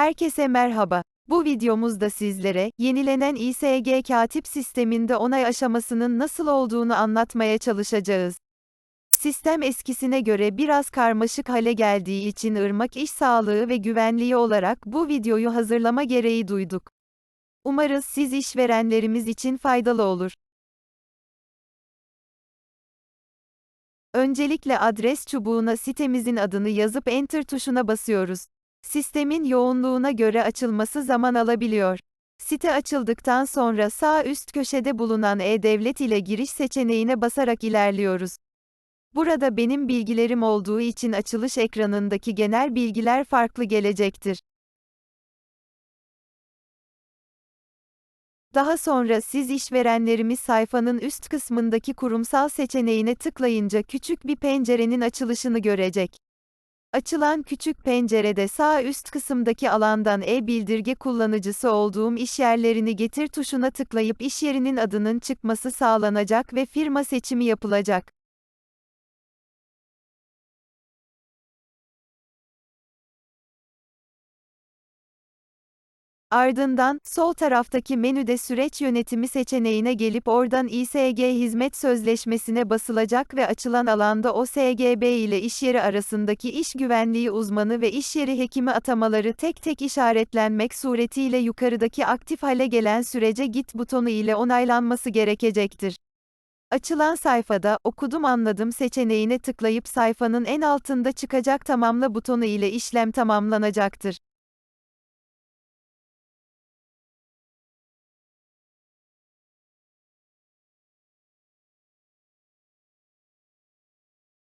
Herkese merhaba. Bu videomuzda sizlere, yenilenen İSG katip sisteminde onay aşamasının nasıl olduğunu anlatmaya çalışacağız. Sistem eskisine göre biraz karmaşık hale geldiği için ırmak iş sağlığı ve güvenliği olarak bu videoyu hazırlama gereği duyduk. Umarız siz işverenlerimiz için faydalı olur. Öncelikle adres çubuğuna sitemizin adını yazıp Enter tuşuna basıyoruz. Sistemin yoğunluğuna göre açılması zaman alabiliyor. Site açıldıktan sonra sağ üst köşede bulunan E-Devlet ile giriş seçeneğine basarak ilerliyoruz. Burada benim bilgilerim olduğu için açılış ekranındaki genel bilgiler farklı gelecektir. Daha sonra siz işverenlerimiz sayfanın üst kısmındaki kurumsal seçeneğine tıklayınca küçük bir pencerenin açılışını görecek. Açılan küçük pencerede sağ üst kısımdaki alandan e-bildirge kullanıcısı olduğum işyerlerini getir tuşuna tıklayıp işyerinin adının çıkması sağlanacak ve firma seçimi yapılacak. Ardından, sol taraftaki menüde süreç yönetimi seçeneğine gelip oradan İSG hizmet sözleşmesine basılacak ve açılan alanda o SGB ile işyeri arasındaki iş güvenliği uzmanı ve işyeri hekimi atamaları tek tek işaretlenmek suretiyle yukarıdaki aktif hale gelen sürece git butonu ile onaylanması gerekecektir. Açılan sayfada, okudum anladım seçeneğine tıklayıp sayfanın en altında çıkacak tamamla butonu ile işlem tamamlanacaktır.